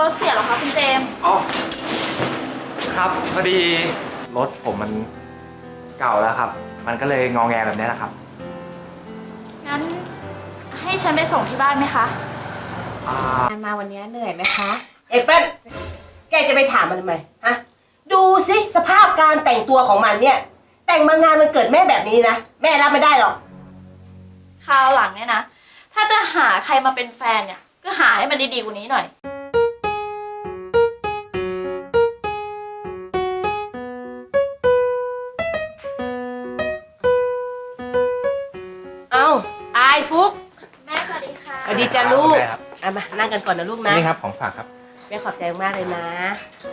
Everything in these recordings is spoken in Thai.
รถเสียเหรอคะคุณเจมส์อ๋อครับพอดีรถผมมันเก่าแล้วครับ มันก็เลยงอแงแบบนี้แหละครับงั้นให้ฉันไปส่งที่บ้านไหมคะ อ่างานมาวันนี้เหนื่อยไหมคะ เอเปิ้ลแกจะไปถามมันทำไมฮะ ดูสิสภาพการแต่งตัวของมันเนี่ย แต่งมางานมันเกิดแม่แบบนี้นะ แม่รับไม่ได้หรอก คราวหลังเนี่ยนะ ถ้าจะหาใครมาเป็นแฟนเนี่ย ก็หาให้มันดีๆกว่านี้หน่อยายฟุกแม่สวัสดีค่ะ สวัสดีจ้าลูกได้ครับ เอามานั่งกันก่อนนะลูกนะ นี่ครับของฝากครับ แม่ขอบใจมากเลยนะ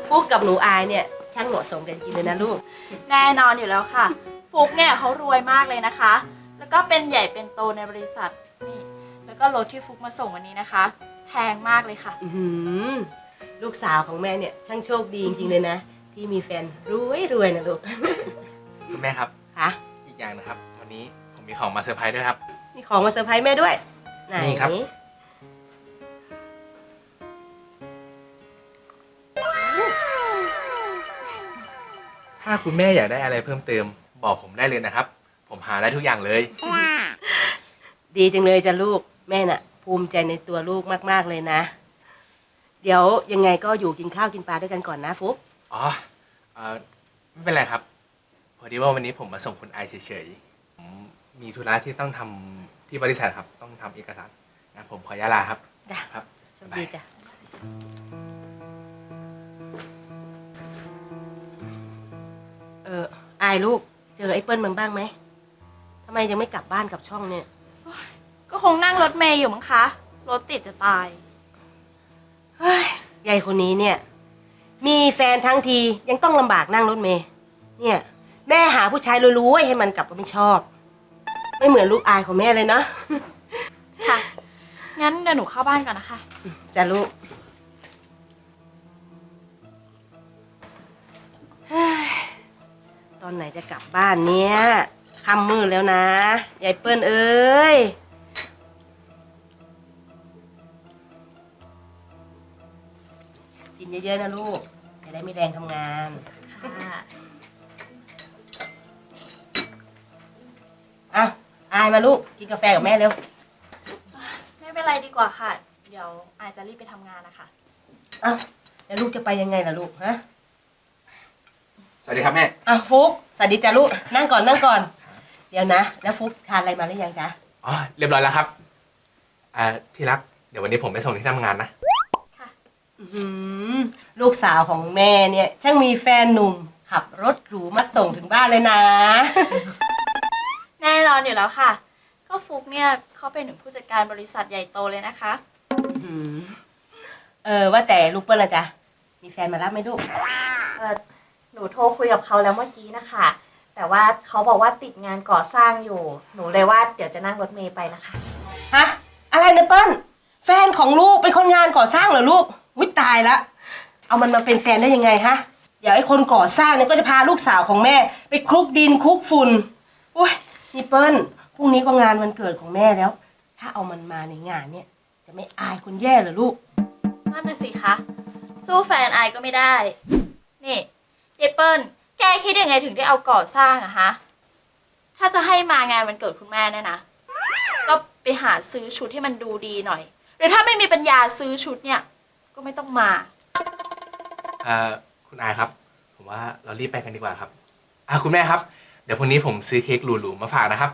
ฟุกกับหนูอายเนี่ยช่างเหมาะสมกันจริงเลยนะลูก แน่นอนอยู่แล้วค่ะ ฟุกเนี่ยเขารวยมากเลยนะคะ แล้วก็เป็นใหญ่เป็นโตในบริษัทนี่แล้วก็รถที่ฟุกมาส่งวันนี้นะคะ แพงมากเลยค่ะ อื้อหือลูกสาวของแม่เนี่ยช่างโชคดีจริงๆเลยนะ ที่มีแฟนรวยรวยๆนะลูก คุณแม่ครับคะอีกอย่างนะครับ วันนี้ผมมีของมาเซอร์ไพรส์ด้วยครับ มีของมาเซอร์ไพรส์แม่ด้วย ไหนนี่ครับ ถ้าคุณแม่อยากได้อะไรเพิ่มเติม บอกผมได้เลยนะครับ ผมหาได้ทุกอย่างเลย ดีจังเลยจ้ะลูกแม่น่ะ ภูมิใจในตัวลูกมากๆเลยนะ เดี๋ยวยังไงก็อยู่กินข้าวกินปลาด้วยกันก่อนนะฟุกอ๋อเอ่อไม่เป็นไรครับ พอดีว่าวันนี้ผมมาส่งคุณไอเฉยๆผ มมีธุระที่ต้องทำที่บริษัทครับ ต้องทำเอกสารงั้นผมขออนุญาตลาครับ จ้ะครับ โชคดีจ้ะ เอออายลูก เจอไอ้เปิ้ลมันบ้างไหมทำไมยังไม่กลับบ้านกลับช่องเนี่ย ก็คงนั่งรถเมย์อยู่มั้งคะ รถติดจะตาย เฮ้ยยายคนนี้เนี่ย มีแฟนทั้งทียังต้องลำบากนั่งรถเมย์เนี่ย แม่หาผู้ชายรวยๆให้มันกลับก็ไม่ชอบ ไม่เหมือนลูกอายของแม่เลยเนาะค่ะ งั้นเดี๋ยวหนูเข้าบ้านก่อนนะคะ จ้ะลูกเฮ้ยตอนไหนจะกลับบ้านเนี่ยค่ำมืดแล้วนะยายเปิ้ลเอ้ย กินเยอะๆนะลูก จะได้ไม่แรงทำงาน ค่ะ อะอายมาลูก กินกาแฟกับแม่เร็ว ไม่เป็นไรดีกว่าค่ะ เดี๋ยวอายจะรีบไปทำงานนะคะเอ้าแล้วลูกจะไปยังไงล่ะลูกฮะ สวัสดีครับแม่อะฟุกสวัสดีจ้ะลูก นั่งก่อนนั่งก่อน เดี๋ยวนะ แล้วฟุกทานอะไรมาหรือยังจ๊ะ อ๋อ เรียบร้อยแล้วครับ อ่า ที่รัก เดี๋ยววันนี้ผมไปส่งที่ทำงานนะค่ะอื้อหือลูกสาวของแม่เนี่ย ช่างมีแฟนหนุ่ม ขับรถหรูมาส่งถึงบ้านเลยนะ แน่นอนอยู่แล้วค่ะ ก็ฟุกเนี่ยเขาเป็นถึงผู้จัดการบริษัทใหญ่โตเลยนะคะ อื้อหือเออว่าแต่ลูกเปิ้ลละจ๊ะ มีแฟนมารับไหมลูก เออหนูโทรคุยกับเขาแล้วเมื่อกี้นะคะ แต่ว่าเขาบอกว่าติดงานก่อสร้างอยู่ หนูเลยว่าเดี๋ยวจะนั่งรถเมย์ไปนะคะ ฮะ อะไรนะเปิ้ล แฟนของลูกเป็นคนงานก่อสร้างเหรอลูกวิตายละ เอามันมาเป็นแฟนได้ยังไงฮะเดี๋ยวไอ้คนก่อสร้างเนี่ยก็จะพาลูกสาวของแม่ ไปคลุกดินคลุกฝุ่นโอ้ย นี่เปิ้ลพรุ่งนี้ก็งานวันเกิดของแม่แล้ว ถ้าเอามันมาในงานเนี่ย จะไม่อายคนแย่เหรอลูก นั่นน่ะสิคะ สู้แฟนไอายก็ไม่ได้ นี่เยเปิ้ล แกคิดยังไงถึงได้เอาก่อสร้างอะฮะ ถ้าจะให้มางานวันเกิดคุณแม่เนี่ยนะ ก็ไปหาซื้อชุดที่มันดูดีหน่อย หรือถ้าไม่มีปัญญาซื้อชุดเนี่ย ก็ไม่ต้องมาอ่าคุณอายครับ ผมว่าเรารีบไปกันดีกว่าครับอ่าคุณแม่ครับ เดี๋ยวพรุ่งนี้ผมซื้อเค้กหรูๆมาฝากนะครับ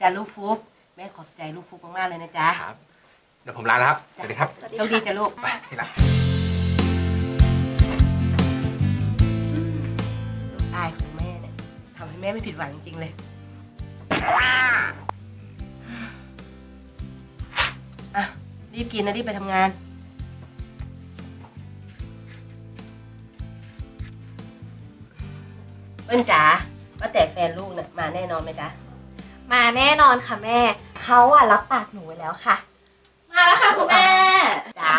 จ้าลูกฟุกแม่ขอบใจลูกฟุกมากๆเลยนะจ๊ะครับ เดี๋ยวผมลาแล้วครับ สวัสดีครับสวัสดีโชคดีจ้ะลูก ไปที่รักลูกอายของแม่เนี่ยทำให้แม่ไม่ผิดหวังจริงๆเลย อะ รีบกินนะรีบไปทำงาน เปิ้ลจ๋า ว่าแต่แฟนลูกน่ะมาแน่นอนไหมจ๊ะ มาแน่นอนค่ะแม่ เขาอะรับปากหนูไว้แล้วค่ะ มาแล้วค่ะคุณแม่จ๋า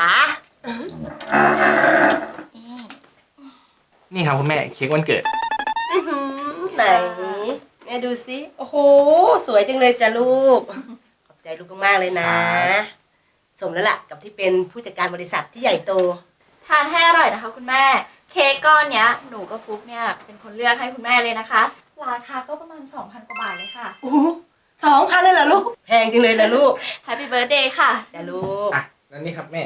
นี่ครับคุณแม่เค้กวันเกิด อื้อหือไหนแม่ดูสิโอ้โห สวยจังเลยจ้ะลูก ขอบใจลูกมากๆเลยนะ ครับ สมแล้วล่ะกับที่เป็นผู้จัดการบริษัทที่ใหญ่โต ทานให้อร่อยนะคะคุณแม่ เค้กก้อนเนี้ยหนูกับฟุกเนี่ยเป็นคนเลือกให้คุณแม่เลยนะคะ ราคาก็ประมาณ 2,000 กว่าบาทเลยค่ะโอ้สองพันเลยเหรอลูก แพงจังเลยนะลูก Happy Birthday ค่ะ จ้ะลูก อะแล้วนี่ครับแม่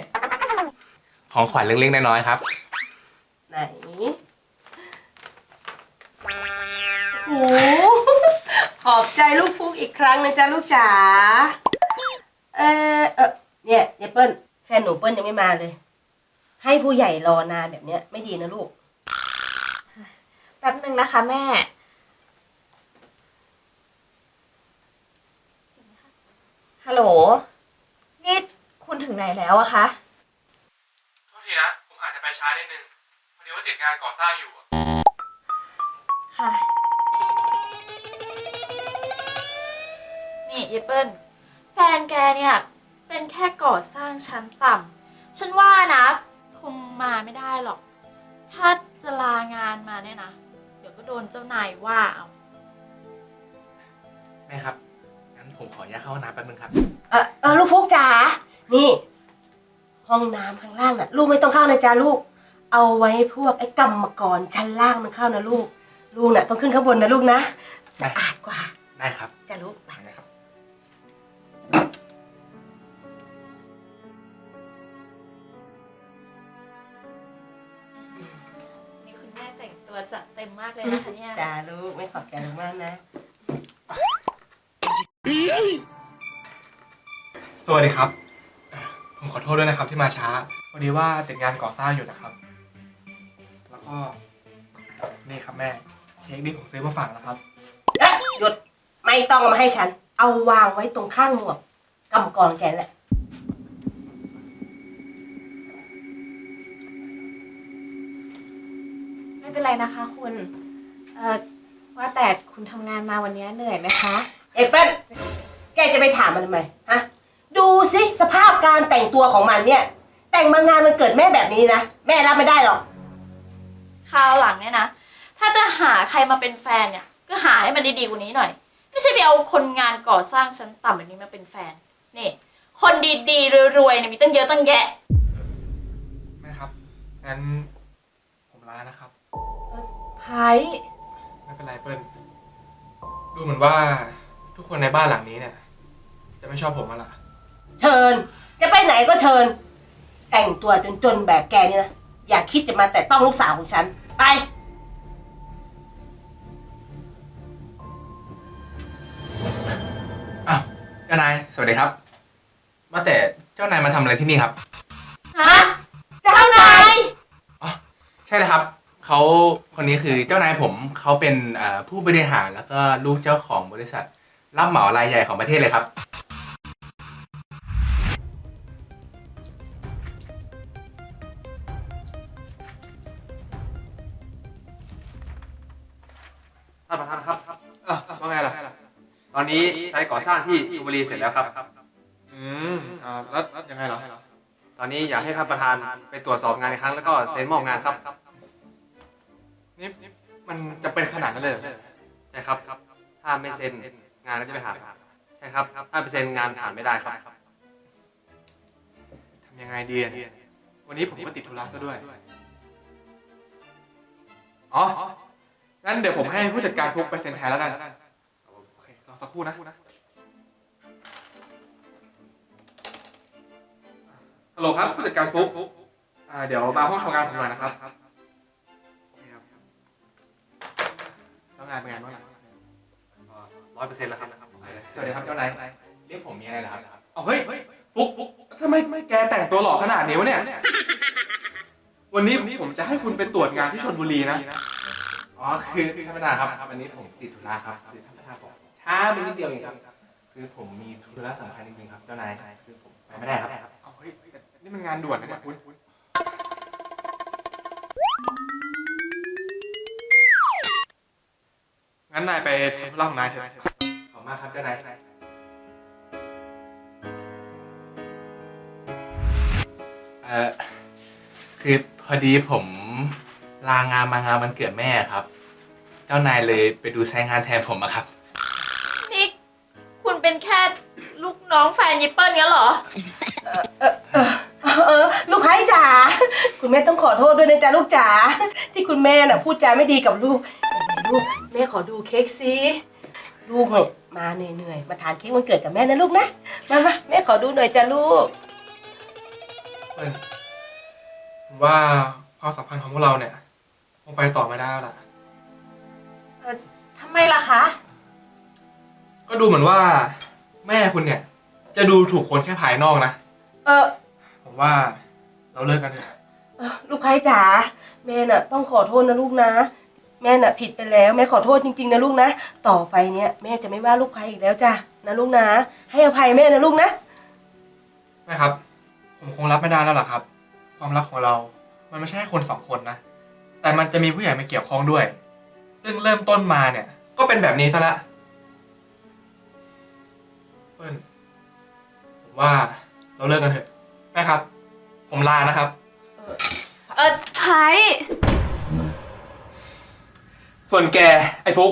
ของขวัญเล็กๆน้อยๆครับ ไหนโอ้ขอบใจลูกฟุกอีกครั้งนะจ๊ะลูกจ๋า เออเออเนี่ยยายเปิ้ลแฟนหนูเปิ้ลยังไม่มาเลย ให้ผู้ใหญ่รอนานแบบเนี้ยไม่ดีนะลูก แป๊บหนึ่งนะคะแม่ ฮัลโหล นี่คุณถึงไหนแล้วอะคะ โทษทีนะ ผมอาจจะไปช้านิดนึงพอดีว่าติดงานก่อสร้างอยู่ค่ะ นี่เยเปิ้ลแฟนแกเนี่ย เป็นแค่ก่อสร้างชั้นต่ำฉันว่านะ คงมาไม่ได้หรอก ถ้าจะลางานมาเนี่ยนะ เดี๋ยวก็โดนเจ้านายว่าเอา แม่ครับงั้น ผมขออนุญาตเข้าห้องน้ำแป๊บนึงครับ เออเออลูกฟุกจ๋า นี่ ห้องน้ำข้างล่างน่ะ ลูกไม่ต้องเข้านะจ๊ะลูก เอาไว้พวกไอ้กรรมกรชั้นล่างมันเข้านะลูก ลูกน่ะต้องขึ้นข้างบนนะลูกนะ สะอาดกว่าได้ครับจ้ะลูกได้นะครับ นี่คุณแม่แต่งตัวจัดเต็มมากเลยนะคะเนี่ย จ้าลูกไม่ขอบใจลูกมากนะ สวัสดีครับเอ่อผมขอโทษด้วยนะครับที่มาช้า พอดีว่าติดงานก่อสร้างอยู่นะครับ แล้วก็ นี่ครับแม่ เค้กนี่ผมซื้อมาฝากนะครับ เอ๊ะหยุด ไม่ต้องเอามาให้ฉัน เอาวางไว้ตรงข้างหมวกกรรมกรแกแหละ ไม่เป็นไรนะคะ คุณ เอ่อว่าแต่คุณทำงานมาวันนี้เหนื่อยไหมคะ เอเปิ้ล แกจะไปถามมันทำไมฮะดูสิสภาพการแต่งตัวของมันเนี่ย แต่งมางานมันเกิดแม่แบบนี้นะ แม่รับไม่ได้หรอก คราวหลังเนี่ยนะ ถ้าจะหาใครมาเป็นแฟนเนี่ย ก็หาให้มันดีๆกว่านี้หน่อย ไม่ใช่ไปเอาคนงานก่อสร้างชั้นต่ำแบบนี้มาเป็นแฟน นี่ คนดีๆรวยๆเนี่ยมีตั้งเยอะตั้งแยะ แม่ครับ งั้นผมลานะครับ ไพไม่เป็นไรเปิ้ลดูเหมือนว่าทุกคนในบ้านหลังนี้เนี่ย จะไม่ชอบผมแล้วล่ะเชิญ จะไปไหนก็เชิญ แต่งตัวจนๆแบบแกนี่นะ อย่าคิดจะมาแต่ต้องลูกสาวของฉัน ไป อ้าวเจ้านาย สวัสดีครับ ว่าแต่เจ้านายมาทำอะไรที่นี่ครับ ฮะเจ้านายอ๋อใช่เลยครับ เขาคนนี้คือเจ้านายผมเขาเป็นเอ่อผู้บริหารแล้วก็ลูกเจ้าของบริษัท รับเหมารายใหญ่ของประเทศเลยครับ ท่านประธานครับอะว่าไงล่ะ ตอนนี้ไซต์ก่อสร้างที่ชลบุรีเสร็จแล้วครับ อืมอ่าแล้วแล้วยังไงเหรอ ตอนนี้อยากให้ท่านประธานไปตรวจสอบงานอีกครั้งแล้วก็เซ็นมอบงานครับ นี่มันจะเป็นขนาดนั้นเลยเหรอใช่ครับ ถ้าไม่เซ็น งานก็จะไม่ผ่านใช่ครับถ้าไม่เซ็นงานผ่านไม่ได้ครับทำยังไงดีอะวันนี้ผมก็ติดธุระซะด้วย อ๋อ งั้นเดี๋ยวผมให้ผู้จัดการฟุกไปเซ็นแทนแล้วกัน โอเครอสักครู่นะ ฮัลโหลครับ ผู้จัดการฟุกอ่าเดี๋ยวมาห้องทำงานผมหน่อยนะครับโอเคครับแล้วงานเป็นไงบ้างล่ะ ร้อยเปอร์เซ็นต์แล้วครับสวัสดีครับเจ้านายเรียกผมมีอะไรเหรอครับเอาเฮ้ยฟุกฟุกทำไมไม่แกแต่งตัวหล่อขนาดนี้วะเนี่ย วันนี้ผมจะให้คุณไปตรวจงานที่ชลบุรีนะ อ๋อคือท่านประธานครับวันนี้ผมติดธุระครับคือท่านประธานบอกช้าไปนิดเดียวเองครับ คือผมมีธุระสำคัญจริงๆครับเจ้านายคือผมไปไม่ได้ครับเอาเฮ้ยแต่นี่มันงานด่วนนะเนี่ยคุณงั้นนายไปทำธุระของนายเถอะขอบคุณ มากครับเจ้านายเอ่อคือพอดีผมลางานมางานวันเกิดแม่ครับ เจ้านายเลยไปดูไซต์งานแทนผมอะครับ นี่คุณเป็นแค่ลูกน้องแฟนยิปเปิลงั้นเหรอ เออ ลูกกไผ่จ๋า คุณแม่ต้องขอโทษด้วยนะจ๊ะลูกจ๋าที่คุณแม่น่ะพูดจาไม่ดีกับลูกไหนๆลูกแม่ขอดูเค้กสิ ลูกเนี่ยมาเหนื่อยๆ มาทานเค้กวันเกิดกับแม่นะลูกนะ มามาแม่ขอดูหน่อยจ้ะลูก เปิ้ลผมว่าความสัมพันธ์ของพวกเราเนี่ยคงไปต่อไม่ได้แล้วล่ะ ทำไมล่ะคะ ก็ดูเหมือนว่า แม่คุณเนี่ย จะดูถูกคนแค่ภายนอกนะ เออผมว่าเราเลิกกันเถอะ เอ่อลูกไผ่จ๋าแม่น่ะ ต้องขอโทษนะลูกนะ แม่น่ะผิดไปแล้วแม่ขอโทษจริงๆนะลูกนะ ต่อไปเนี่ยแม่จะไม่ว่าลูกไผ่อีกแล้วจ้ะนะลูกนะ ให้อภัยแม่นะลูกนะ แม่ครับ ผมคงรับไม่ได้แล้วล่ะครับ ความรักของเรา มันไม่ใช่แค่คนสองคนนะ แต่มันจะมีผู้ใหญ่มาเกี่ยวข้องด้วย ซึ่งเริ่มต้นมาเนี่ย ก็เป็นแบบนี้ซะละเปิ้ลผมว่าเราเลิกกันเถอะแม่ครับ ผมลานะครับ เออไผ่ ส่วนแก ไอ้ฟุก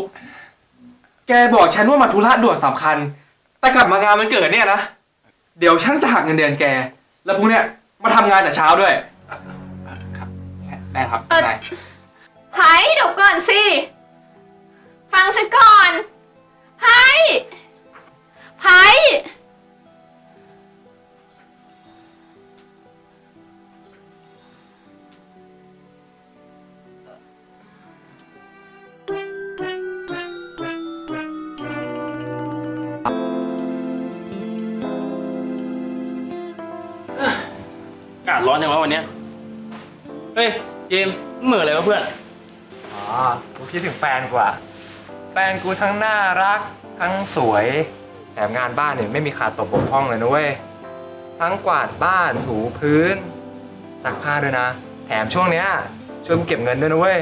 แกบอกฉันว่ามาธุระด่วนสำคัญ แต่กลับมางานมันเกิดเนี่ยนะ เดี๋ยวฉันจะหักเงินเดือนแก แล้วพวกเนี้ยมาทำงานแต่เช้าด้วยครับได้ครับเอ่อได้ ไผ่เดี๋ยวก่อนสิ ฟังฉันก่อนไผ่ไผ่ ศร้อนจังวะวันเนี้ยเฮ้ยเจมส์มึงเหมืออะไรวะเพื่อน อ๋อ กูคิดถึงแฟนกว่า แฟนกูทั้งน่ารัก ทั้งสวย แถมงานบ้านเนี่ยไม่มีขาดตกบกพร่องเลยนะเว้ย ทั้งกวาดบ้าน ถูพื้นซักผ้าด้วยนะ แถมช่วงเนี้ยช่วยกูเก็บเงินด้วยนะเว้ย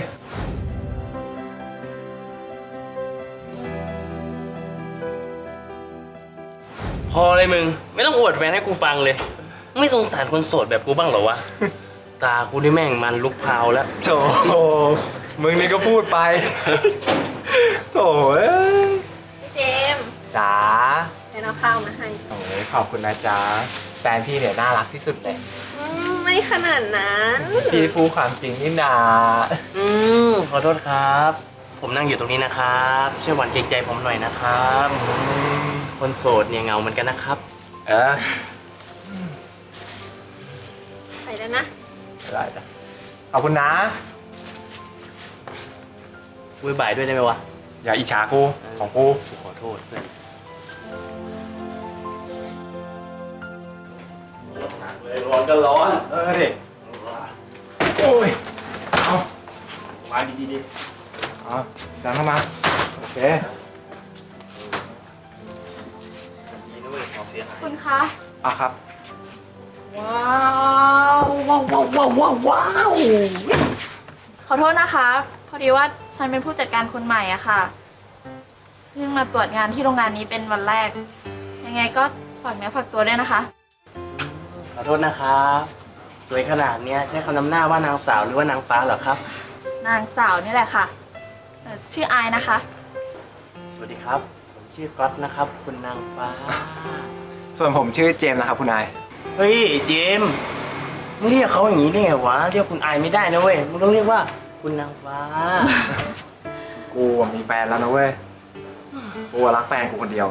พอเลยมึง ไม่ต้องอวดแฟนให้กูฟังเลย ไม่สงสารคนโสดแบบกูบ้างเหรอวะ ตากูนี่แม่งมันลุกพราวแล้ว โถมึงนี่ก็พูดไปโถเอ้ยเจมส์จ๋าให้เอาข้าวมาให้โอ้ยขอบคุณนะจ๊ะแฟนพี่เนี่ยน่ารักที่สุดเลยไม่ขนาดนั้นพี่พูดความจริงนี่นา อืมขอโทษครับ ผมนั่งอยู่ตรงนี้นะครับช่วยหวานเกรงใจผมหน่อยนะครับ คนโสดเนี่ยเหงาเหมือนกันนะครับ เออไปแล้ว นะ ได้จ้ะขอบคุณนะบุยบ่ายด้วยได้ไหมวะ อย่าอิจฉากูของกูกูขอโทษเพื่อนร้อนก็ร้อน เออดิโอ้ย เอามาดีๆดิเอาดันเข้ามา โอเคดีนะเว้ยของเสียหายคุณคะ อะครับ ขอโทษนะคะ พอดีว่าฉันเป็นผู้จัดการคนใหม่อะค่ะเพิ่งมาตรวจงานที่โรงงานนี้เป็นวันแรก ยังไงก็ฝากเนื้อฝากตัวด้วยนะคะ ขอโทษนะครับ สวยขนาดเนี้ยใช้คำนำหน้าว่านางสาวหรือว่านางฟ้าเหรอครับ นางสาวนี่แหละค่ะเอ่อชื่ออายนะคะ สวัสดีครับ ผมชื่อก๊อตนะครับ คุณนางฟ้า ส่วนผมชื่อเจมส์นะครับคุณนาย เฮ้ยเจมส์มึงเรียกเขาอย่างนี้ได้ไงวะ เรียกคุณอายไม่ได้นะเว้ย มึงต้องเรียกว่าคุณนางฟ้า กูอะมีแฟนแล้วนะเว้ย กูอะรักแฟนกูคนเดียว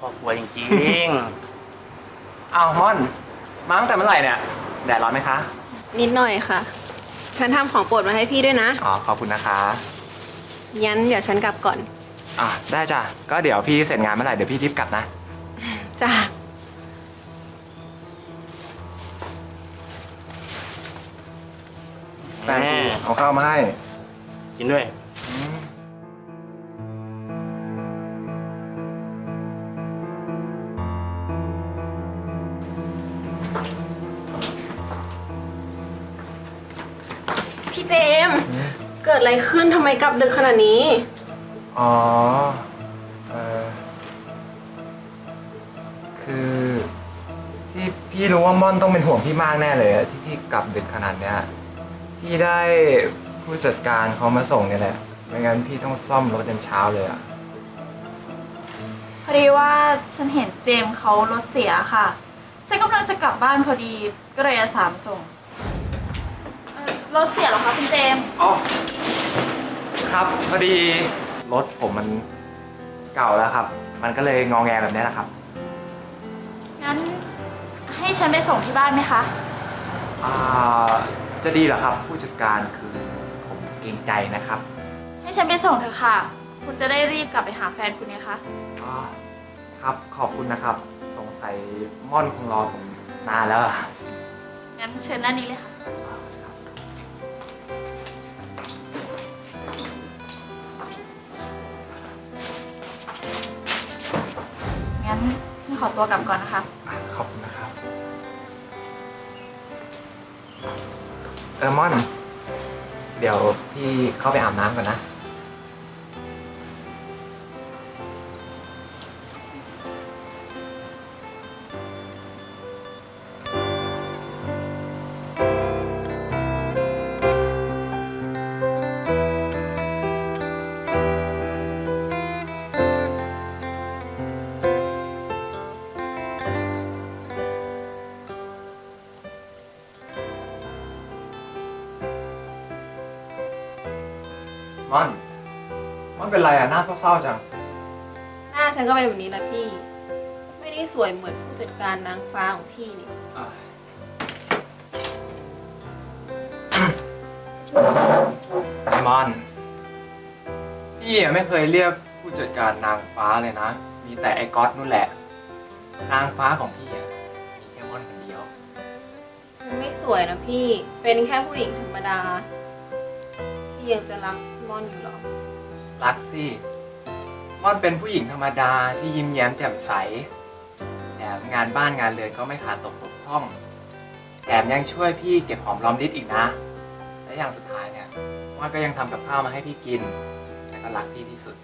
ครอบครัวจริงอ้าวม่อน มาตั้งแต่เมื่อไหร่เนี่ย แดดร้อนไหมคะ นิดหน่อยค่ะ ฉันทำของโปรดมาให้พี่ด้วยนะ อ๋อ ขอบคุณนะคะยันเดี๋ยวฉันกลับก่อน อะได้จ้ะ ก็เดี๋ยวพี่เสร็จงานเมื่อไหร่เดี๋ยวพี่รีบกลับนะ จ้าๆแฟนกูเอาข้าวมาให้กินด้วย พี่เจมส์เกิดอะไรขึ้นทำไมกลับดึกขนาดนี้ อ๋อเอ คือที่พี่รู้ว่าม่อนต้องเป็นห่วงพี่มากแน่เลยอะที่พี่กลับดึกขนาดเนี้ยพี่ได้ผู้จัดการเขามาส่งเนี่ยแหละไม่งั้นพี่ต้องซ่อมรถจนเช้าเลยอะพอดีว่าฉันเห็นเจมส์เขารถเสียค่ะ ฉันกำลังจะกลับบ้านพอดีก็เลยอาสามาส่งเอ่อรถเสียเหรอคะคุณเจมส์อ๋อครับพอดีรถผมมันเก่าแล้วครับ มันก็เลยงอแงแบบนี้แหละครับงั้น ให้ฉันไปส่งที่บ้านไหมคะ อ่าจะดีเหรอครับ ผู้จัดการคือผมเกรงใจนะครับให้ฉันไปส่งเถอะค่ะ คุณจะได้รีบกลับไปหาแฟนคุณไงคะอ๋อครับขอบคุณนะครับ สงสัยม่อนคงรอผมนานแล้วอะงั้นเชิญด้านนี้เลยค่ะ งั้นฉันขอตัวกลับก่อนนะคะ อะขอบคุณนะ เออม่อน เดี๋ยวพี่เข้าไปอาบน้ำก่อนนะ ม่อนเป็นไรอะหน้าเศร้าๆจัง หน้าฉันก็เป็นแบบนี้แหละพี่ ไม่ได้สวยเหมือนผู้จัดการนางฟ้าของพี่นี่ไอมอนพี่อะไม่เคยเรียกผู้จัดการนางฟ้าเลยนะ มีแต่ไอ้ก๊อตนู่นแหละ นางฟ้าของพี่อะมีแค่ม่อนคนเดียว ฉันไม่สวยนะพี่ เป็นแค่ผู้หญิงธรรมดา พี่ยังจะรักม่อนอยู่เหรอ รักสิม่อนเป็นผู้หญิงธรรมดาที่ยิ้มแย้มแจ่มใส แถมงานบ้านงานเรือนก็ไม่ขาดตกบกพร่อง แถมยังช่วยพี่เก็บหอมรอมริบอีกนะ และอย่างสุดท้ายเนี่ยม่อนก็ยังทำกับข้าวมาให้พี่กิน และก็รักพี่ที่สุด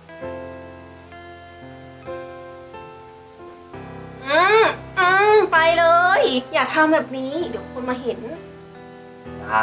อืมอืมไปเลย อย่าทำแบบนี้ เดี๋ยวคนมาเห็นจ้า